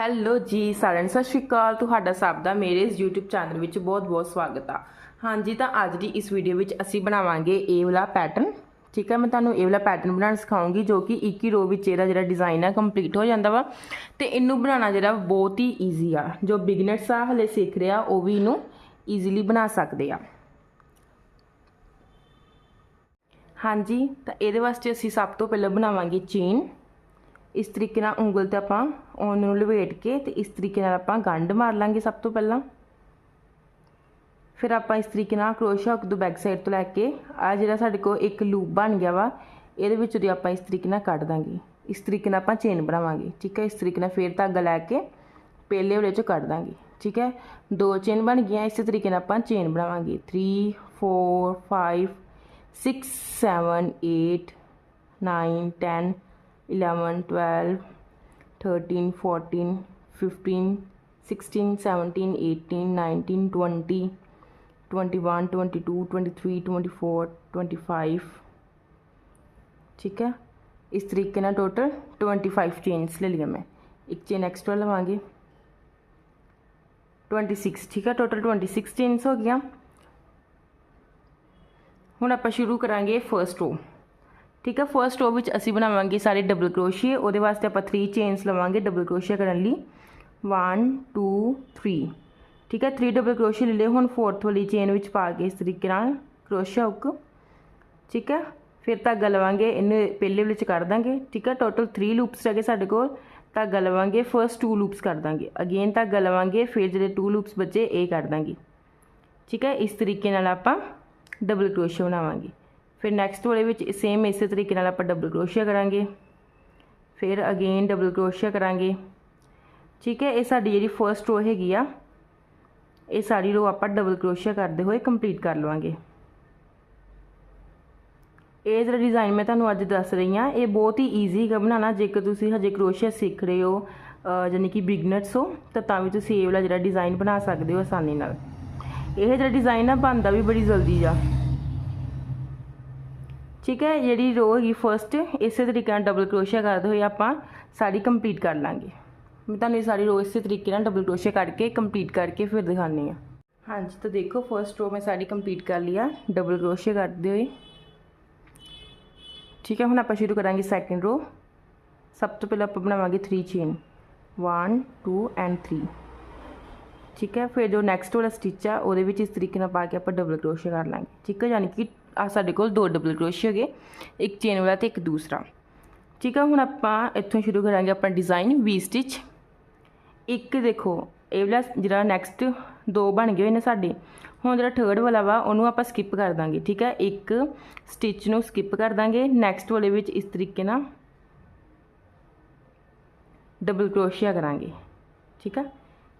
Hello ਜੀ, ਸਾਰਿਆਂ ਨੂੰ ਸਤਿ ਸ਼੍ਰੀ ਅਕਾਲ। ਤੁਹਾਡਾ ਸਭ ਦਾ ਮੇਰੇ ਇਸ YouTube ਚੈਨਲ ਵਿੱਚ ਬਹੁਤ-ਬਹੁਤ ਸਵਾਗਤ ਆ। ਹਾਂਜੀ, ਤਾਂ ਅੱਜ ਦੀ ਇਸ ਵੀਡੀਓ ਵਿੱਚ ਅਸੀਂ ਬਣਾਵਾਂਗੇ ਇਹ ਵਾਲਾ ਪੈਟਰਨ ਠੀਕ ਹੈ, ਮੈਂ ਤੁਹਾਨੂੰ ਇਹ ਵਾਲਾ ਪੈਟਰਨ ਬਣਾਉਣਾ ਸਿਖਾਉਂਗੀ, ਜੋ ਕਿ ਇੱਕ ਹੀ ਰੋ ਵਿੱਚ ਇਹਦਾ ਜਿਹੜਾ ਡਿਜ਼ਾਈਨ ਆ ਕੰਪਲੀਟ ਹੋ ਜਾਂਦਾ ਵਾ। ਤੇ ਇਹਨੂੰ ਬਣਾਉਣਾ ਜਿਹੜਾ ਬਹੁਤ ਹੀ ਈਜ਼ੀ ਆ। ਜੋ ਬਿਗਨਰਸ ਆ, ਹਲੇ ਸਿੱਖ ਰਿਹਾ ਉਹ ਵੀ ਇਹਨੂੰ ਈਜ਼ੀਲੀ ਬਣਾ ਸਕਦੇ ਆ। ਹਾਂਜੀ, ਤਾਂ ਇਹਦੇ ਵਾਸਤੇ ਅਸੀਂ ਸਭ ਤੋਂ ਪਹਿਲਾਂ ਬਣਾਵਾਂਗੇ ਚੇਨ ਇਸ ਤਰੀਕੇ ਨਾਲ ਉਂਗਲ ਤੇ ਆਪਾਂ ਉਹਨੂੰ ਲਵੇਟ ਕੇ ਤੇ ਇਸ ਤਰੀਕੇ ਨਾਲ ਆਪਾਂ ਗੰਢ ਮਾਰ ਲਾਂਗੇ ਸਭ ਤੋਂ ਪਹਿਲਾਂ। ਫਿਰ ਆਪਾਂ ਇਸ ਤਰੀਕੇ ਨਾਲ ਕਰੋਸ਼ਾ ਹੁੱਕ ਤੋਂ ਬੈਕ ਸਾਈਡ ਤੋਂ ਲੈ ਕੇ ਆ ਜਿਹੜਾ ਸਾਡੇ ਕੋਲ ਇੱਕ ਲੂਪ ਬਣ ਗਿਆ ਵਾ, ਇਹਦੇ ਵਿੱਚ ਦੀ ਆਪਾਂ ਇਸ ਤਰੀਕੇ ਨਾਲ ਕੱਢ ਦਾਂਗੇ। ਇਸ ਤਰੀਕੇ ਨਾਲ ਆਪਾਂ ਚੇਨ ਬਣਾਵਾਂਗੇ, ਠੀਕ ਹੈ? ਇਸ ਤਰੀਕੇ ਨਾਲ ਫੇਰ ਧਾਗਾ ਲੈ ਕੇ ਪਹਿਲੇ ਵਾਲੇ ਚੋਂ ਕੱਢ ਦਾਂਗੇ, ਠੀਕ ਹੈ? ਦੋ ਚੇਨ ਬਣ ਗਈਆਂ, ਇਸੇ ਤਰੀਕੇ ਨਾਲ ਆਪਾਂ ਚੇਨ ਬਣਾਵਾਂਗੇ। 3 4 5 6 7 8 9 10 11 12 13 14 15 16 17 18 19 20 21 22 23 24 25 ਠੀਕ ਹੈ ਇਸ ਤਰੀਕੇ ਨਾਲ ਟੋਟਲ 25 ਚੇਨਸ ਲੈ ਲਿਆ ਮੈਂ ਇੱਕ ਚੇਨ ਐਕਸਟਰਾ ਲਵਾਂਗੇ 26 ਠੀਕ ਹੈ ਟੋਟਲ 26 ਚੇਨਸ ਹੋ ਗਿਆ ਹੁਣ ਆਪਾਂ ਸ਼ੁਰੂ ਕਰਾਂਗੇ ਫਰਸਟ ਰੋ ਠੀਕ ਹੈ ਫਰਸਟ ਰੋ ਵਿੱਚ ਅਸੀਂ ਬਣਾਵਾਂਗੇ ਸਾਰੇ ਡਬਲ ਕਰੋਸ਼ੀਏ ਉਹਦੇ ਵਾਸਤੇ ਆਪਾਂ 3 ਚੇਨਸ ਲਵਾਂਗੇ ਡਬਲ ਕਰੋਸ਼ੀਆ ਕਰਨ ਲਈ। 1 2 3 ਠੀਕ ਹੈ 3 ਡਬਲ ਕਰੋਸ਼ੀਏ ਲੈ ਲਏ, ਹੁਣ ਫੋਰਥ ਵਾਲੀ ਚੇਨ ਵਿੱਚ ਪਾ ਕੇ ਇਸ ਤਰੀਕੇ ਨਾਲ ਕਰੋਸ਼ੀਆ ਹੁੱਕ ਠੀਕ ਹੈ, ਫਿਰ ਧਾਗਾ ਲਵਾਂਗੇ, ਇਹਨੇ ਪਹਿਲੇ ਵਿੱਚ ਕਰ ਦਾਂਗੇ। ਠੀਕ ਹੈ ਟੋਟਲ 3 ਲੂਪਸ ਰਹਿ ਗਏ ਸਾਡੇ ਕੋਲ। ਧਾਗਾ ਲਵਾਂਗੇ ਫਰਸਟ 2 ਲੂਪਸ ਕਰ ਦਾਂਗੇ। ਅਗੇਨ ਧਾਗਾ ਲਵਾਂਗੇ, ਫਿਰ ਜਿਹੜੇ 2 ਲੂਪਸ ਬਚੇ, ਇਹ ਕਰ ਦਾਂਗੇ। ਠੀਕ ਹੈ, ਇਸ ਤਰੀਕੇ ਨਾਲ ਆਪਾਂ ਡਬਲ ਕਰੋਸ਼ੀਆ ਬਣਾਵਾਂਗੇ। ਫਿਰ ਨੈਕਸਟ ਵਾਲੇ ਵਿੱਚ ਸੇਮ ਇਸੇ ਤਰੀਕੇ ਨਾਲ ਆਪਾਂ ਡਬਲ ਕਰੋਸ਼ੀਆ ਕਰਾਂਗੇ। ਫਿਰ ਅਗੇਨ ਡਬਲ ਕਰੋਸ਼ੀਆ ਕਰਾਂਗੇ। ਠੀਕ ਹੈ, ਇਹ ਸਾਡੀ ਜਿਹੜੀ ਫਰਸਟ ਰੋ ਹੈਗੀ ਆ, ਇਹ ਸਾਰੀ ਰੋ ਆਪਾਂ ਡਬਲ ਕਰੋਸ਼ੀਆ ਕਰਦੇ ਹੋਏ ਕੰਪਲੀਟ ਕਰ ਲਵਾਂਗੇ। ਇਹ ਜਿਹੜਾ ਡਿਜ਼ਾਈਨ ਮੈਂ ਤੁਹਾਨੂੰ ਅੱਜ ਦੱਸ ਰਹੀ ਹਾਂ, ਇਹ ਬਹੁਤ ਹੀ ਈਜ਼ੀ ਹੈਗਾ ਬਣਾਉਣਾ। ਜੇਕਰ ਤੁਸੀਂ ਹਜੇ ਕਰੋਸ਼ੀਆ ਸਿੱਖ ਰਹੇ ਹੋ ਯਾਨੀ ਕਿ ਬਿਗਨਰਸ ਹੋ, ਤਾਂ ਤਾਂ ਵੀ ਤੁਸੀਂ ਇਹ ਵਾਲਾ ਜਿਹੜਾ ਡਿਜ਼ਾਈਨ ਬਣਾ ਸਕਦੇ ਹੋ ਆਸਾਨੀ ਨਾਲ। ਇਹ ਜਿਹੜਾ ਡਿਜ਼ਾਈਨ ਆ ਬਣਦਾ ਵੀ ਬੜੀ ਜਲਦੀ ਆ ਠੀਕ ਹੈ ਜਿਹੜੀ ਰੋ ਹੈਗੀ ਫਰਸਟ ਇਸੇ ਤਰੀਕੇ ਨਾਲ ਡਬਲ ਕਰੋਸ਼ੀਆ ਕਰਦੇ ਹੋਏ ਆਪਾਂ ਸਾਰੀ ਕੰਪਲੀਟ ਕਰ ਲਾਂਗੇ ਮੈਂ ਤੁਹਾਨੂੰ ਇਹ ਸਾਰੀ ਰੋ ਇਸੇ ਤਰੀਕੇ ਨਾਲ ਡਬਲ ਕਰੋਸ਼ੀਆ ਕਰਕੇ ਕੰਪਲੀਟ ਕਰਕੇ ਫਿਰ ਦਿਖਾਉਂਦੀ ਆ ਹਾਂਜੀ ਤਾਂ ਦੇਖੋ ਫਰਸਟ ਰੋ ਮੈਂ ਸਾਰੀ ਕੰਪਲੀਟ ਕਰ ਲਿਆ ਡਬਲ ਕਰੋਸ਼ੀਆ ਕਰਦੇ ਹੋਏ ਠੀਕ ਹੈ ਹੁਣ ਆਪਾਂ ਸ਼ੁਰੂ ਕਰਾਂਗੇ ਸੈਕਿੰਡ ਰੋ ਸਭ ਤੋਂ ਪਹਿਲਾਂ ਆਪਾਂ ਬਣਾਵਾਂਗੇ 3 ਚੇਨ 1 2 ਐਂਡ 3 ਠੀਕ ਹੈ ਫਿਰ ਜੋ ਨੈਕਸਟ ਵਾਲਾ ਸਟਿਚ ਆ ਉਹਦੇ ਵਿੱਚ ਇਸ ਤਰੀਕੇ ਨਾਲ ਪਾ ਕੇ ਆਪਾਂ ਡਬਲ ਕਰੋਸ਼ੀਆ ਕਰ ਲਾਂਗੇ ਠੀਕ ਹੈ ਯਾਨੀ ਕਿ ਆ ਸਾਡੇ ਕੋਲ ਦੋ ਡਬਲ ਕਰੋਸ਼ੀਆ ਹੋ ਗਏ ਇੱਕ ਚੇਨ ਵਾਲਾ ਤੇ ਇੱਕ ਦੂਸਰਾ। ਠੀਕ ਆ, ਹੁਣ ਆਪਾਂ ਇੱਥੋਂ ਸ਼ੁਰੂ ਕਰਾਂਗੇ ਆਪਣਾ ਡਿਜ਼ਾਈਨ ਵੀ ਸਟਿਚ ਇੱਕ ਦੇਖੋ, ਇਹ ਵਾਲਾ ਜਿਹੜਾ ਨੈਕਸਟ ਦੋ ਬਣ ਗਏ ਨੇ ਸਾਡੇ, ਹੁਣ ਜਿਹੜਾ ਥਰਡ ਵਾਲਾ ਵਾ, ਉਹਨੂੰ ਆਪਾਂ ਸਕਿਪ ਕਰ ਦਾਂਗੇ, ਠੀਕ ਹੈ ਇੱਕ ਸਟਿਚ ਨੂੰ ਸਕਿਪ ਕਰ ਦਾਂਗੇ ਨੈਕਸਟ ਵਾਲੇ ਵਿੱਚ ਇਸ ਤਰੀਕੇ ਨਾਲ ਡਬਲ ਕਰੋਸ਼ੀਆ ਕਰਾਂਗੇ, ਠੀਕ ਹੈ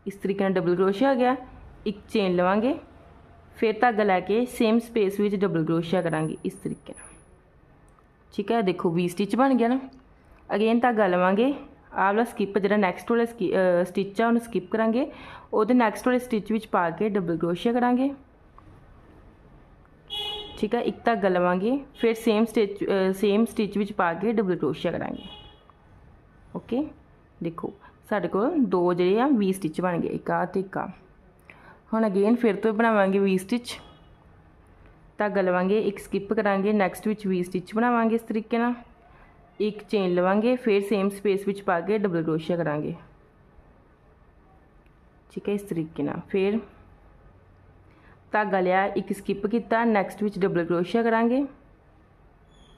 ਇਸ ਤਰੀਕੇ ਨਾਲ ਡਬਲ ਕਰੋਸ਼ੀਆ ਆ ਗਿਆ, ਇੱਕ ਚੇਨ ਲਵਾਂਗੇ। ਫਿਰ ਧਾਗਾ ਲੈ ਕੇ ਸੇਮ ਸਪੇਸ ਵਿੱਚ ਡਬਲ ਕਰੋਸ਼ੀਆ ਕਰਾਂਗੇ ਇਸ ਤਰੀਕੇ ਨਾਲ। ਠੀਕ ਹੈ, ਦੇਖੋ ਵੀ ਸਟਿਚ ਬਣ ਗਿਆ ਨਾ। ਅਗੇਨ ਧਾਗਾ ਲਵਾਂਗੇ। ਆਹ ਵਾਲਾ ਸਕਿਪ ਜਿਹੜਾ ਨੈਕਸਟ ਵਾਲਾ ਸਟਿਚ ਆ, ਉਹਨੂੰ ਸਕਿਪ ਕਰਾਂਗੇ। ਉਹਦੇ ਨੈਕਸਟ ਵਾਲੇ ਸਟਿਚ ਵਿੱਚ ਪਾ ਕੇ ਡਬਲ ਕਰੋਸ਼ੀਆ ਕਰਾਂਗੇ। ਠੀਕ ਹੈ, ਇੱਕ ਧਾਗਾ ਲਵਾਂਗੇ। ਫਿਰ ਸੇਮ ਸਟਿਚ ਸੇਮ ਸਟਿਚ ਵਿੱਚ ਪਾ ਕੇ ਡਬਲ ਕਰੋਸ਼ੀਆ ਕਰਾਂਗੇ। ਓਕੇ ਦੇਖੋ, ਸਾਡੇ ਕੋਲ ਦੋ ਜਿਹੜੇ ਆ ਵੀ ਸਟਿਚ ਬਣ ਗਏ। ਇੱਕ ਆ ਤੇ ਇੱਕ ਆ ਹੁਣ ਅਗੇਨ ਫਿਰ ਤੋਂ ਬਣਾਵਾਂਗੇ ਵੀ ਸਟਿਚ ਧਾਗਾ ਲਵਾਂਗੇ ਇੱਕ ਸਕਿਪ ਕਰਾਂਗੇ ਨੈਕਸਟ ਵਿੱਚ ਵੀ ਸਟਿਚ ਬਣਾਵਾਂਗੇ ਇਸ ਤਰੀਕੇ ਨਾਲ। ਇੱਕ ਚੇਨ ਲਵਾਂਗੇ, ਫਿਰ ਸੇਮ ਸਪੇਸ ਵਿੱਚ ਪਾ ਕੇ ਡਬਲ ਕਰੋਸ਼ੀਆ ਕਰਾਂਗੇ। ਠੀਕ ਹੈ, ਇਸ ਤਰੀਕੇ ਨਾਲ ਫਿਰ। ਧਾਗਾ ਲਿਆ ਇੱਕ ਸਕਿਪ ਕੀਤਾ ਨੈਕਸਟ ਵਿੱਚ ਡਬਲ ਕਰੋਸ਼ੀਆ ਕਰਾਂਗੇ।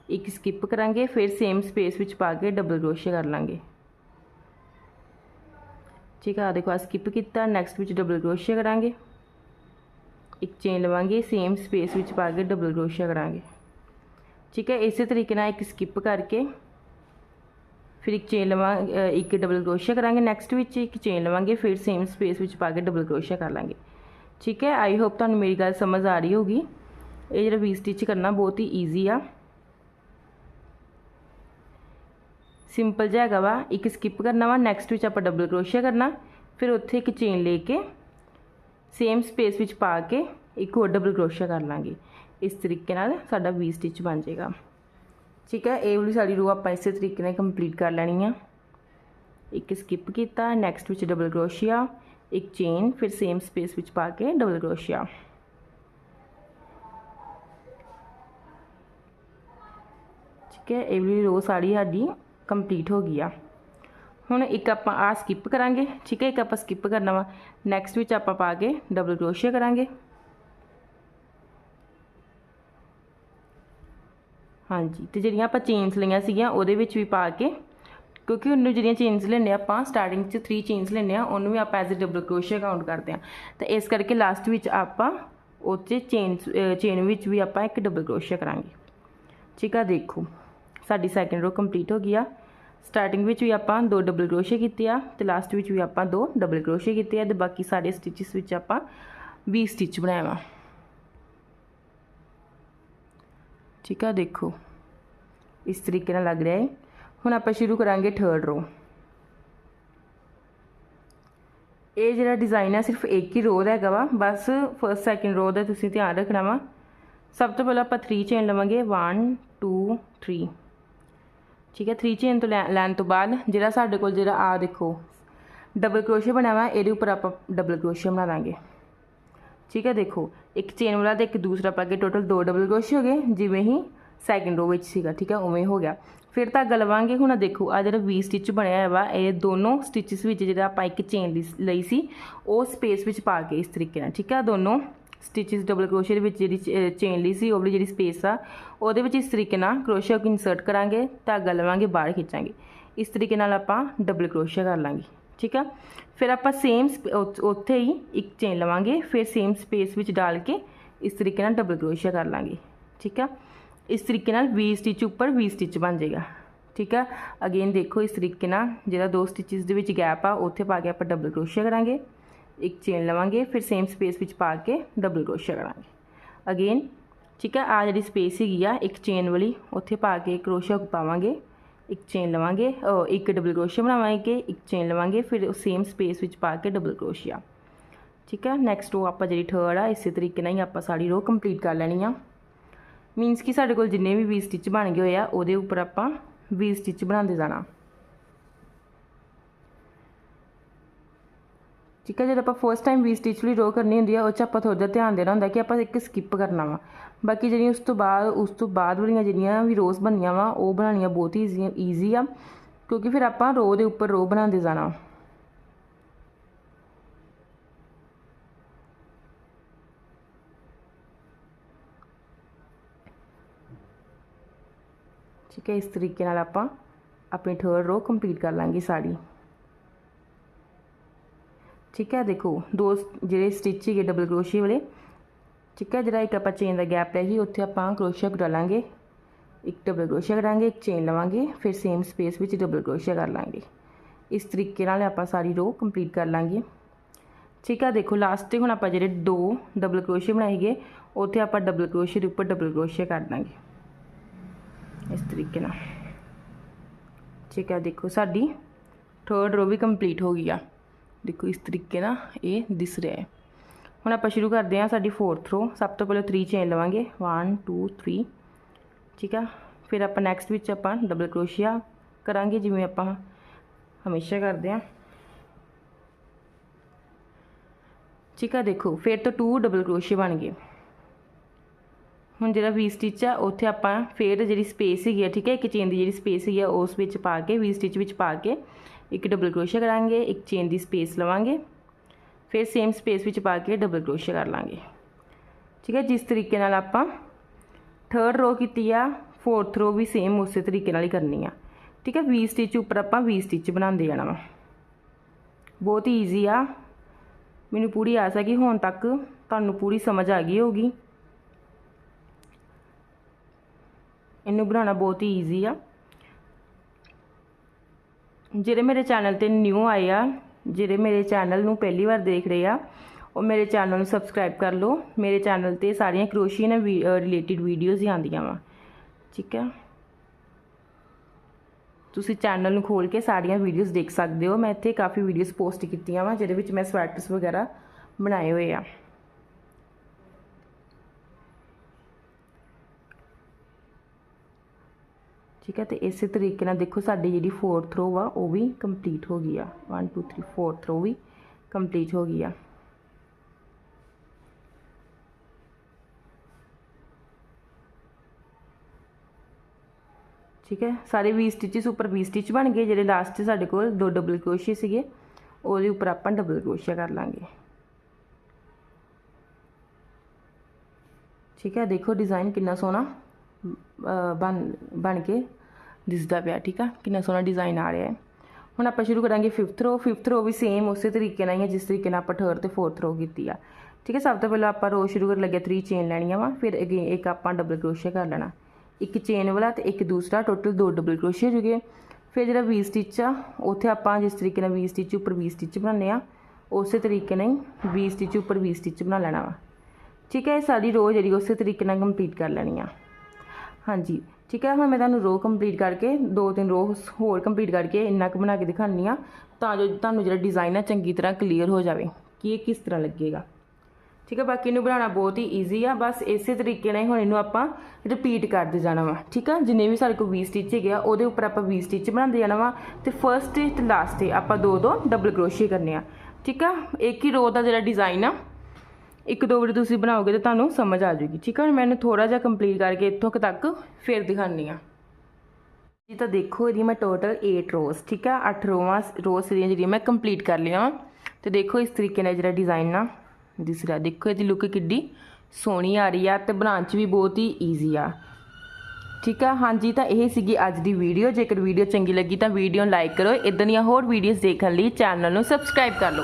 ਇੱਕ ਸਕਿਪ ਕਰਾਂਗੇ, ਫਿਰ ਸੇਮ ਸਪੇਸ ਵਿੱਚ ਪਾ ਕੇ ਡਬਲ ਕਰੋਸ਼ੀਆ ਕਰ ਲਾਂਗੇ। ਠੀਕ ਆ ਦੇਖੋ ਆ ਸਕਿਪ ਕੀਤਾ ਨੈਕਸਟ ਵਿੱਚ ਡਬਲ ਕਰੋਸ਼ੀਆ ਕਰਾਂਗੇ ਇੱਕ ਚੇਨ ਲਵਾਂਗੇ ਸੇਮ ਸਪੇਸ ਵਿੱਚ ਪਾ ਕੇ ਡਬਲ ਕਰੋਸ਼ੀਆ ਕਰਾਂਗੇ ਠੀਕ ਹੈ ਇਸੇ ਤਰੀਕੇ ਨਾਲ ਇੱਕ ਸਕਿਪ ਕਰਕੇ ਫਿਰ ਇੱਕ ਚੇਨ ਲਵਾਂ ਇੱਕ ਡਬਲ ਕਰੋਸ਼ੀਆ ਕਰਾਂਗੇ ਨੈਕਸਟ ਵਿੱਚ ਇੱਕ ਚੇਨ ਲਵਾਂਗੇ ਫਿਰ ਸੇਮ ਸਪੇਸ ਵਿੱਚ ਪਾ ਕੇ ਡਬਲ ਕਰੋਸ਼ੀਆ ਕਰ ਲਾਂਗੇ ਠੀਕ ਹੈ ਆਈ ਹੋਪ ਤੁਹਾਨੂੰ ਮੇਰੀ ਗੱਲ ਸਮਝ ਆ ਰਹੀ ਹੋਗੀ ਇਹ ਜਿਹੜਾ ਵੀ ਸਟਿਚ ਕਰਨਾ ਬਹੁਤ ਹੀ ਈਜ਼ੀ ਆ ਸਿੰਪਲ ਜਿਹਾ ਹੈਗਾ ਵਾ। ਇੱਕ ਸਕਿਪ ਕਰਨਾ ਵਾ ਨੈਕਸਟ ਵਿੱਚ ਆਪਾਂ ਡਬਲ ਕਰੋਸ਼ੀਆ ਕਰਨਾ। ਫਿਰ ਉੱਥੇ ਇੱਕ ਚੇਨ ਲੈ ਕੇ ਸੇਮ ਸਪੇਸ ਵਿੱਚ ਪਾ ਕੇ, ਇੱਕ ਹੋਰ ਡਬਲ ਕਰੋਸ਼ੀਆ ਕਰ ਲਾਂਗੇ। ਇਸ ਤਰੀਕੇ ਨਾਲ ਸਾਡਾ ਵੀ ਸਟਿਚ ਬਣ ਜਾਏਗਾ। ਠੀਕ ਹੈ, ਇਹ ਵਾਲੀ ਸਾਡੀ ਰੋ ਆਪਾਂ ਇਸੇ ਤਰੀਕੇ ਨਾਲ ਕੰਪਲੀਟ ਕਰ ਲੈਣੀ ਆ। ਇੱਕ ਸਕਿਪ ਕੀਤਾ ਨੈਕਸਟ ਵਿੱਚ ਡਬਲ ਕਰੋਸ਼ੀਆ ਇੱਕ ਚੇਨ ਫਿਰ ਸੇਮ ਸਪੇਸ ਵਿੱਚ ਪਾ ਕੇ ਡਬਲ ਕਰੋਸ਼ੀਆ ਠੀਕ ਹੈ, ਇਹ ਵਾਲੀ ਰੋ ਸਾੜੀ ਸਾਡੀ ਕੰਪਲੀਟ ਹੋ ਗਈ ਆ। ਹੁਣ ਇੱਕ ਆਪਾਂ ਆ ਸਕਿਪ ਕਰਾਂਗੇ, ਠੀਕ ਹੈ, ਇੱਕ ਆਪਾਂ ਸਕਿਪ ਕਰਨਾ ਵਾ। ਨੈਕਸਟ ਵਿੱਚ ਆਪਾਂ ਪਾ ਕੇ ਡਬਲ ਕਰੋਸ਼ੀਆ ਕਰਾਂਗੇ। ਹਾਂਜੀ, ਤੇ ਜਿਹੜੀਆਂ ਆਪਾਂ ਚੇਨਸ ਲਈਆਂ ਸੀਗੀਆਂ, ਉਹਦੇ ਵਿੱਚ ਵੀ ਪਾ ਕੇ, ਕਿਉਂਕਿ ਉਹਨੂੰ ਜਿਹੜੀਆਂ ਚੇਨਸ ਲੈਣੇ ਆਪਾਂ ਸਟਾਰਟਿੰਗ 'ਚ 3 ਚੇਨਸ ਲੈਣੇ ਆ, ਉਹਨੂੰ ਵੀ ਆਪਾਂ as a double crochet count ਕਰਦੇ ਆ। ਤੇ ਇਸ ਕਰਕੇ ਲਾਸਟ ਵਿੱਚ ਆਪਾਂ ਉਹ 'ਚ ਚੇਨ ਚੇਨ ਵਿੱਚ ਵੀ ਆਪਾਂ ਇੱਕ ਡਬਲ ਕਰੋਸ਼ੀਆ ਕਰਾਂਗੇ। ਠੀਕ ਆ, ਦੇਖੋ। ਸਾਡੀ ਸੈਕਿੰਡ ਰੋ ਕੰਪਲੀਟ ਹੋ ਗਈ ਆ। ਸਟਾਰਟਿੰਗ ਵਿੱਚ ਵੀ ਆਪਾਂ ਦੋ ਡਬਲ ਕਰੋਸ਼ੀਆ ਕੀਤੇ ਆ ਤੇ ਲਾਸਟ ਵਿੱਚ ਵੀ ਆਪਾਂ ਦੋ ਡਬਲ ਕਰੋਸ਼ੀਆ ਕੀਤੇ ਆ ਤੇ ਬਾਕੀ ਸਾਰੇ ਸਟਿਚਸ ਵਿੱਚ ਆਪਾਂ 20 ਸਟਿਚ ਬਣਾਇਆ ਵਾ ਠੀਕ ਆ, ਦੇਖੋ। ਇਸ ਤਰੀਕੇ ਨਾਲ ਲੱਗ ਰਿਹਾ ਹੈ ਹੁਣ ਆਪਾਂ ਸ਼ੁਰੂ ਕਰਾਂਗੇ ਥਰਡ ਰੋ ਇਹ ਜਿਹੜਾ ਡਿਜ਼ਾਈਨ ਹੈ ਸਿਰਫ ਇੱਕ ਹੀ ਰੋ ਦਾ ਹੈਗਾ ਵਾ। ਬਸ ਫਰਸਟ ਸੈਕਿੰਡ ਰੋ ਦਾ ਤੁਸੀਂ ਧਿਆਨ ਰੱਖਣਾ ਵਾ। ਸਭ ਤੋਂ ਪਹਿਲਾਂ ਆਪਾਂ 3 ਚੇਨ ਲਵਾਂਗੇ। 1 2 3 ਠੀਕ ਹੈ 3 ਚੇਨ ਤੋਂ ਲੈਣ ਤੋਂ ਬਾਅਦ ਜਿਹੜਾ ਸਾਡੇ ਕੋਲ ਜਿਹੜਾ ਆ ਦੇਖੋ ਡਬਲ ਕਰੋਸ਼ੀਆ ਬਣਿਆ ਵਾ ਇਹਦੇ ਉੱਪਰ ਆਪਾਂ ਡਬਲ ਕਰੋਸ਼ੀਆ ਬਣਾ ਦਾਂਗੇ। ਠੀਕ ਹੈ, ਦੇਖੋ, ਇੱਕ ਚੇਨ ਵਾਲਾ ਤੇ ਇੱਕ ਦੂਸਰਾ ਪਾ ਕੇ ਟੋਟਲ ਦੋ ਡਬਲ ਕਰੋਸ਼ੇ ਹੋ ਗਏ, ਜਿਵੇਂ ਹੀ ਸੈਕਿੰਡ ਰੋ ਵਿੱਚ ਸੀਗਾ, ਠੀਕ ਹੈ, ਉਵੇਂ ਹੋ ਗਿਆ। ਫਿਰ ਧਾਗਾ ਲਵਾਂਗੇ ਹੁਣ ਦੇਖੋ ਆ ਜਿਹੜਾ ਵੀ ਸਟਿਚ ਬਣਿਆ ਹੋਇਆ ਵਾ, ਇਹ ਦੋਨੋਂ ਸਟਿਚਸ ਵਿੱਚ ਜਿਹੜਾ ਆਪਾਂ ਇੱਕ ਚੇਨ ਲਈ ਸੀ ਉਹ ਸਪੇਸ ਵਿੱਚ ਪਾ ਕੇ ਇਸ ਤਰੀਕੇ ਨਾਲ, ਠੀਕ ਹੈ ਦੋਨੋਂ ਸਟਿਚਸ ਡਬਲ ਕਰੋਸ਼ੀਆ ਦੇ ਵਿੱਚ ਜਿਹੜੀ ਚੇਨ ਲਈ ਸੀ, ਉਹ ਵਾਲੀ ਜਿਹੜੀ ਸਪੇਸ ਆ, ਉਹਦੇ ਵਿੱਚ ਇਸ ਤਰੀਕੇ ਨਾਲ ਕਰੋਸ਼ੀਆ ਨੂੰ ਇਨਸਰਟ ਕਰਾਂਗੇ, ਧਾਗਾ ਲਵਾਂਗੇ ਬਾਹਰ ਖਿੱਚਾਂਗੇ। ਇਸ ਤਰੀਕੇ ਨਾਲ ਆਪਾਂ ਡਬਲ ਕਰੋਸ਼ੀਆ ਕਰ ਲਾਂਗੇ, ਠੀਕ ਆ? ਫਿਰ ਆਪਾਂ ਸੇਮ ਉੱਥੇ ਹੀ ਇੱਕ ਚੇਨ ਲਵਾਂਗੇ, ਫਿਰ ਸੇਮ ਸਪੇਸ ਵਿੱਚ ਡਾਲ ਕੇ ਇਸ ਤਰੀਕੇ ਨਾਲ ਡਬਲ ਕਰੋਸ਼ੀਆ ਕਰ ਲਾਂਗੇ, ਠੀਕ ਆ? ਇਸ ਤਰੀਕੇ ਨਾਲ 20 ਸਟਿਚ ਉੱਪਰ 20 ਸਟਿਚ ਬਣ ਜਾਏਗਾ, ਠੀਕ ਆ? ਅਗੇਨ ਦੇਖੋ, ਇਸ ਤਰੀਕੇ ਨਾਲ ਜਿਹੜਾ ਦੋ ਸਟਿਚਸ ਦੇ ਵਿੱਚ ਗੈਪ ਆ, ਉੱਥੇ ਪਾ ਕੇ ਆਪਾਂ ਡਬਲ ਕਰੋਸ਼ੀਆ ਕਰਾਂਗੇ। ਇੱਕ ਚੇਨ ਲਵਾਂਗੇ, ਫਿਰ ਸੇਮ ਸਪੇਸ ਵਿੱਚ ਪਾ ਕੇ ਡਬਲ ਕਰੋਸ਼ੀਆ ਕਰਾਂਗੇ। ਅਗੇਨ ਠੀਕ ਹੈ ਆ ਜਿਹੜੀ ਸਪੇਸ ਹੈਗੀ ਆ, ਇੱਕ ਚੇਨ ਵਾਲੀ, ਉੱਥੇ ਪਾ ਕੇ ਕਰੋਸ਼ੀਆ ਪਾਵਾਂਗੇ। ਇੱਕ ਚੇਨ ਲਵਾਂਗੇ ਇੱਕ ਡਬਲ ਕਰੋਸ਼ੀਆ ਬਣਾਵਾਂਗੇ, ਇੱਕ ਚੇਨ ਲਵਾਂਗੇ, ਫਿਰ ਸੇਮ ਸਪੇਸ ਵਿੱਚ ਪਾ ਕੇ ਡਬਲ ਕਰੋਸ਼ੀਆ ਠੀਕ ਹੈ ਨੈਕਸਟ ਰੋ ਆਪਾਂ ਜਿਹੜੀ ਥਰਡ ਆ, ਇਸੇ ਤਰੀਕੇ ਨਾਲ ਹੀ ਆਪਾਂ ਸਾਰੀ ਰੋ ਕੰਪਲੀਟ ਕਰ ਲੈਣੀ ਆ। ਮੀਨਸ ਕਿ ਸਾਡੇ ਕੋਲ ਜਿੰਨੇ ਵੀ 20 ਸਟਿਚ ਬਣ ਗਏ ਹੋਏ ਆ, ਉਹਦੇ ਉੱਪਰ ਆਪਾਂ 20 ਸਟਿਚ ਬਣਾਉਂਦੇ ਜਾਣਾ। ਠੀਕ ਹੈ, ਜਦ ਆਪਾਂ ਫਸਟ ਟਾਈਮ ਵੀ ਸਟਿਚ ਲਈ ਰੋ ਕਰਨੀ ਹੁੰਦੀ ਆ, ਉਹ 'ਚ ਆਪਾਂ ਥੋੜਾ ਜਿਹਾ ਧਿਆਨ ਦੇਣਾ ਹੁੰਦਾ ਕਿ ਆਪਾਂ ਇੱਕ ਸਕਿਪ ਕਰਨਾ ਵਾ। ਬਾਕੀ ਜਿਹੜੀਆਂ ਉਸ ਤੋਂ ਬਾਅਦ, ਉਸ ਤੋਂ ਬਾਅਦ ਵਾਲੀਆਂ ਜਿਹੜੀਆਂ ਵੀ ਰੋਜ਼ ਬਣੀਆਂ ਵਾ, ਉਹ ਬਣਾਉਣੀਆਂ ਬਹੁਤ ਹੀ ਈਜ਼ੀ ਆ, ਕਿਉਂਕਿ ਫਿਰ ਆਪਾਂ ਰੋ ਦੇ ਉੱਪਰ ਰੋ ਬਣਾਉਂਦੇ ਜਾਣਾ। ਠੀਕ ਹੈ, ਇਸ ਤਰੀਕੇ ਨਾਲ ਆਪਾਂ ਆਪਣੀ ਥਰਡ ਰੋ ਕੰਪਲੀਟ ਕਰ ਲਾਂਗੇ ਸਾੜੀ ਠੀਕ ਹੈ ਦੇਖੋ ਦੋ ਜਿਹੜੇ ਸਟਿਚ ਹੈਗੇ ਡਬਲ ਕਰੋਸ਼ੀਏ ਵਾਲੇ ਠੀਕ ਹੈ ਜਿਹੜਾ ਇੱਕ ਆਪਾਂ ਚੇਨ ਦਾ ਗੈਪ ਰਹਿ ਗਈ ਉੱਥੇ ਆਪਾਂ ਕਰੋਸ਼ੀਆ ਕਰਾ ਲਾਂਗੇ ਇੱਕ ਡਬਲ ਕਰੋਸ਼ੀਆ ਕਰਾਂਗੇ ਇੱਕ ਚੇਨ ਲਵਾਂਗੇ ਫਿਰ ਸੇਮ ਸਪੇਸ ਵਿੱਚ ਡਬਲ ਕਰੋਸ਼ੀਆ ਕਰ ਲਾਂਗੇ ਇਸ ਤਰੀਕੇ ਨਾਲ ਆਪਾਂ ਸਾਰੀ ਰੋ ਕੰਪਲੀਟ ਕਰ ਲਾਂਗੇ ਠੀਕ ਆ ਦੇਖੋ ਲਾਸਟ ਤੇ ਹੁਣ ਆਪਾਂ ਜਿਹੜੇ ਦੋ ਡਬਲ ਕਰੋਸ਼ੀਆ ਬਣਾਏਗੇ ਉੱਥੇ ਆਪਾਂ ਡਬਲ ਕਰੋਸ਼ੀਆ ਦੇ ਉੱਪਰ ਡਬਲ ਕਰੋਸ਼ੀਆ ਕਰ ਦਾਂਗੇ ਇਸ ਤਰੀਕੇ ਨਾਲ ਠੀਕ ਆ ਦੇਖੋ ਸਾਡੀ ਥਰਡ ਰੋ ਵੀ ਕੰਪਲੀਟ ਹੋ ਗਈ ਆ ਦੇਖੋ ਇਸ ਤਰੀਕੇ ਨਾਲ ਇਹ ਦਿਸ ਰਿਹਾ ਹੈ। ਹੁਣ ਆਪਾਂ ਸ਼ੁਰੂ ਕਰਦੇ ਹਾਂ ਸਾਡੀ ਫੋਰਥ ਰੋ ਸਭ ਤੋਂ ਪਹਿਲਾਂ 3 ਚੇਨ ਲਵਾਂਗੇ। 1 2 3 ਠੀਕ ਆ? ਫਿਰ ਆਪਾਂ ਨੈਕਸਟ ਵਿੱਚ ਆਪਾਂ ਡਬਲ ਕਰੋਸ਼ੀਆ ਕਰਾਂਗੇ, ਜਿਵੇਂ ਆਪਾਂ ਹਮੇਸ਼ਾ ਕਰਦੇ ਹਾਂ। ਠੀਕ ਆ, ਦੇਖੋ, ਫਿਰ ਤੋਂ 2 ਡਬਲ ਕਰੋਸ਼ੀਆ ਬਣ ਗਏ। ਹੁਣ ਜਿਹੜਾ ਵੀ ਸਟਿਚ ਆ, ਉੱਥੇ ਆਪਾਂ ਫਿਰ ਜਿਹੜੀ ਸਪੇਸ ਹੈਗੀ ਆ, ਠੀਕ ਹੈ, ਇੱਕ ਚੇਨ ਦੀ ਜਿਹੜੀ ਸਪੇਸ ਹੈਗੀ ਆ, ਉਸ ਵਿੱਚ ਪਾ ਕੇ ਵੀ ਸਟਿਚ ਵਿੱਚ ਪਾ ਕੇ ਇੱਕ ਡਬਲ ਕਰੋਸ਼ੀਆ ਕਰਾਂਗੇ, ਇੱਕ ਚੇਨ ਦੀ ਸਪੇਸ ਲਵਾਂਗੇ, ਫਿਰ ਸੇਮ ਸਪੇਸ ਵਿੱਚ ਪਾ ਕੇ ਡਬਲ ਕਰੋਸ਼ੀਆ ਕਰ ਲਾਂਗੇ। ਠੀਕ ਹੈ, ਜਿਸ ਤਰੀਕੇ ਨਾਲ ਆਪਾਂ ਥਰਡ ਰੋ ਕੀਤੀ ਆ ਫੋਰਥ ਰੋ ਵੀ ਸੇਮ ਉਸੇ ਤਰੀਕੇ ਨਾਲ ਹੀ ਕਰਨੀ ਆ। ਠੀਕ ਹੈ 20 ਸਟਿਚ ਉੱਪਰ ਆਪਾਂ 20 ਸਟਿਚ ਬਣਾਉਂਦੇ ਜਾਣਾ ਵਾ। ਬਹੁਤ ਹੀ ਈਜ਼ੀ ਆ। ਮੈਨੂੰ ਪੂਰੀ ਆਸ ਹੈ ਕਿ ਹੁਣ ਤੱਕ ਤੁਹਾਨੂੰ ਪੂਰੀ ਸਮਝ ਆ ਗਈ ਹੋਗੀ ਇਹਨੂੰ ਬਣਾਉਣਾ ਬਹੁਤ ਹੀ ਈਜ਼ੀ ਆ। ਜਿਹੜੇ ਮੇਰੇ ਚੈਨਲ ਤੇ ਨਿਊ ਆਏ ਆ, ਜਿਹੜੇ ਮੇਰੇ ਚੈਨਲ ਨੂੰ ਪਹਿਲੀ ਵਾਰ ਦੇਖ ਰਹੇ ਆ, ਉਹ ਮੇਰੇ ਚੈਨਲ ਨੂੰ ਸਬਸਕ੍ਰਾਈਬ ਕਰ ਲਓ। ਮੇਰੇ ਚੈਨਲ ਤੇ ਸਾਰੀਆਂ ਕਰੋਸ਼ੀਆ ਨਾਲ ਰਿਲੇਟਡ ਵੀਡੀਓਜ਼ ਹੀ ਆਉਂਦੀਆਂ ਵਾ। ਠੀਕ ਹੈ ਤੁਸੀਂ ਚੈਨਲ ਨੂੰ ਖੋਲ ਕੇ ਸਾਰੀਆਂ ਵੀਡੀਓਜ਼ ਦੇਖ ਸਕਦੇ ਹੋ। ਮੈਂ ਇੱਥੇ ਕਾਫੀ ਵੀਡੀਓਜ਼ ਪੋਸਟ ਕੀਤੀਆਂ ਵਾ, ਜਿਹਦੇ ਵਿੱਚ ਮੈਂ ਸਵੈਟਰਸ ਵਗੈਰਾ ਬਣਾਏ ਹੋਏ ਆ। ਠੀਕ ਹੈ ਤੇ ਇਸੇ ਤਰੀਕੇ ਨਾਲ ਦੇਖੋ ਸਾਡੀ ਜਿਹੜੀ ਫੋਰਥ ਰੋ ਆ ਉਹ ਵੀ ਕੰਪਲੀਟ ਹੋ ਗਈ ਆ 1 2 3 ਫੋਰਥ ਰੋ ਵੀ ਕੰਪਲੀਟ ਹੋ ਗਈ ਆ ਠੀਕ ਹੈ ਸਾਰੇ 20 ਸਟਿਚਸ ਉੱਪਰ 20 ਸਟਿਚ ਬਣ ਗਏ ਜਿਹੜੇ ਲਾਸਟ 'ਚ ਸਾਡੇ ਕੋਲ ਦੋ ਡਬਲ ਕਰੋਸ਼ੀਏ ਸੀਗੇ ਉਹਦੇ ਉੱਪਰ ਆਪਾਂ ਡਬਲ ਕਰੋਸ਼ੀਆ ਕਰ ਲਾਂਗੇ ਠੀਕ ਹੈ ਦੇਖੋ ਡਿਜ਼ਾਈਨ ਕਿੰਨਾ ਸੋਹਣਾ ਅਹ, ਬਣ ਬਣ ਕੇ ਦਿਸਦਾ ਪਿਆ, ਠੀਕ ਆ? ਕਿੰਨਾ ਸੋਹਣਾ ਡਿਜ਼ਾਈਨ ਆ ਰਿਹਾ ਹੈ। ਹੁਣ ਆਪਾਂ ਸ਼ੁਰੂ ਕਰਾਂਗੇ 5th ਰੋ 5th ਰੋ ਵੀ ਸੇਮ ਉਸੇ ਤਰੀਕੇ ਨਾਲ ਹੀ ਹੈ, ਜਿਸ ਤਰੀਕੇ ਨਾਲ ਆਪਾਂ 3rd ਤੇ 4th ਰੋ ਕੀਤੀ ਆ। ਠੀਕ ਹੈ, ਸਭ ਤੋਂ ਪਹਿਲਾਂ ਆਪਾਂ ਰੋ ਸ਼ੁਰੂ ਕਰਨ ਲੱਗੇ 3 ਚੇਨ ਲੈਣੀਆਂ ਵਾ। ਫਿਰ ਅਗੇ ਇੱਕ ਆਪਾਂ ਡਬਲ ਕਰੋਸ਼ੀਆ ਕਰ ਲੈਣਾ। ਇੱਕ ਚੇਨ ਵਾਲਾ ਤੇ ਇੱਕ ਦੂਸਰਾ ਟੋਟਲ ਦੋ ਡਬਲ ਕਰੋਸ਼ੀਆ ਜੁਗੇ। ਫਿਰ ਜਿਹੜਾ 20 ਸਟਿਚ ਆ, ਉੱਥੇ ਆਪਾਂ ਜਿਸ ਤਰੀਕੇ ਨਾਲ 20 ਸਟਿਚ ਉੱਪਰ 20 ਸਟਿਚ ਬਣਾਉਂਦੇ ਆ, ਉਸੇ ਤਰੀਕੇ ਨਾਲ ਹੀ 20 ਸਟਿਚ ਉੱਪਰ 20 ਸਟਿਚ ਬਣਾ ਲੈਣਾ ਵਾ। ਠੀਕ ਹੈ, ਇਹ ਸਾਡੀ ਰੋ ਜਿਹੜੀ ਉਸੇ ਤਰੀਕੇ ਨਾਲ ਕੰਪਲੀਟ ਕਰ ਲੈਣੀ ਆ। ਹਾਂਜੀ, ਠੀਕ ਹੈ, ਹੁਣ ਮੈਂ ਤੁਹਾਨੂੰ ਰੋ ਕੰਪਲੀਟ ਕਰਕੇ, ਦੋ ਤਿੰਨ ਰੋ ਹੋਰ ਕੰਪਲੀਟ ਕਰਕੇ ਇੰਨਾ ਕੁ ਬਣਾ ਕੇ ਦਿਖਾਉਂਦੀ ਆ ਤਾਂ ਜੋ ਤੁਹਾਨੂੰ ਜਿਹੜਾ ਡਿਜ਼ਾਈਨ ਆ ਚੰਗੀ ਤਰ੍ਹਾਂ ਕਲੀਅਰ ਹੋ ਜਾਵੇ, ਕਿ ਇਹ ਕਿਸ ਤਰ੍ਹਾਂ ਲੱਗੇਗਾ। ਠੀਕ ਹੈ, ਬਾਕੀ ਇਹਨੂੰ ਬਣਾਉਣਾ ਬਹੁਤ ਹੀ ਈਜ਼ੀ ਆ, ਬਸ ਇਸੇ ਤਰੀਕੇ ਨਾਲ ਹੀ ਹੁਣ ਇਹਨੂੰ ਆਪਾਂ ਰਿਪੀਟ ਕਰਦੇ ਜਾਣਾ ਵਾ, ਠੀਕ ਆ? ਜਿੰਨੇ ਵੀ ਸਾਡੇ ਕੋਲ 20 ਸਟਿਚ ਹੈਗੇ ਆ, ਉਹਦੇ ਉੱਪਰ ਆਪਾਂ 20 ਸਟਿਚ ਬਣਾਉਂਦੇ ਜਾਣਾ ਵਾ, ਤੇ ਫਰਸਟ ਤੇ ਲਾਸਟ ਤੇ ਆਪਾਂ ਦੋ ਦੋ ਡਬਲ ਕਰੋਸ਼ੀਏ ਕਰਨੇ ਆ, ਠੀਕ ਆ? ਇੱਕ ਹੀ ਰੋ ਦਾ ਜਿਹੜਾ ਡਿਜ਼ਾਈਨ ਆ ਇੱਕ ਦੋ ਵਾਰੀ ਤੁਸੀਂ ਬਣਾਓਗੇ ਤਾਂ ਤੁਹਾਨੂੰ ਸਮਝ ਆ ਜਾਊਗੀ। ਠੀਕ ਆ, ਹੁਣ ਮੈਂ ਇਹਨੂੰ ਥੋੜਾ ਜਿਹਾ ਕੰਪਲੀਟ ਕਰਕੇ ਇੱਥੋਂ ਤੱਕ ਫਿਰ ਦਿਖਾਉਂਦੀ ਆ ਜੀ ਤਾਂ ਦੇਖੋ, ਇਹਦੀ ਮੈਂ ਟੋਟਲ 8 ਰੋਜ਼ ਠੀਕ ਆ 8 ਰੋਵਾਂ ਰੋਜ਼ ਜਿਹੜੀਆਂ ਜਿਹੜੀਆਂ ਮੈਂ ਕੰਪਲੀਟ ਕਰ ਲਈਆਂ ਤੇ ਦੇਖੋ ਇਸ ਤਰੀਕੇ ਨਾਲ ਜਿਹੜਾ ਡਿਜ਼ਾਈਨ ਨਾ ਦਿਸ ਰਿਹਾ ਦੇਖੋ ਇਹਦੀ ਲੁੱਕ ਕਿੱਡੀ ਸੋਹਣੀ ਆ ਰਹੀ ਆ ਤੇ ਬਣਾਉਣ 'ਚ ਵੀ ਬਹੁਤ ਹੀ ਈਜ਼ੀ ਆ। ਠੀਕ ਆ, ਹਾਂਜੀ ਤਾਂ ਇਹ ਸੀਗੀ ਅੱਜ ਦੀ ਵੀਡੀਓ ਜੇਕਰ ਵੀਡੀਓ ਚੰਗੀ ਲੱਗੀ ਤਾਂ ਵੀਡੀਓ ਨੂੰ ਲਾਈਕ ਕਰੋ। ਇਦਾਂ ਦੀਆਂ ਹੋਰ ਵੀਡੀਓਜ਼ ਦੇਖਣ ਲਈ ਚੈਨਲ ਨੂੰ ਸਬਸਕ੍ਰਾਈਬ ਕਰ ਲਓ।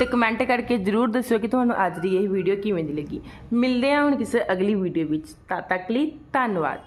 ਤੇ ਕਮੈਂਟ ਕਰਕੇ ਜਰੂਰ ਦੱਸਿਓ ਕਿ ਤੁਹਾਨੂੰ ਅੱਜ ਦੀ ਇਹ ਵੀਡੀਓ ਕਿਵੇਂ ਦੀ ਲੱਗੀ। ਮਿਲਦੇ ਹਾਂ ਹੁਣ ਕਿਸੇ ਅਗਲੀ ਵੀਡੀਓ ਵਿੱਚ। ਤਦ ਤੱਕ ਲਈ ਧੰਨਵਾਦ।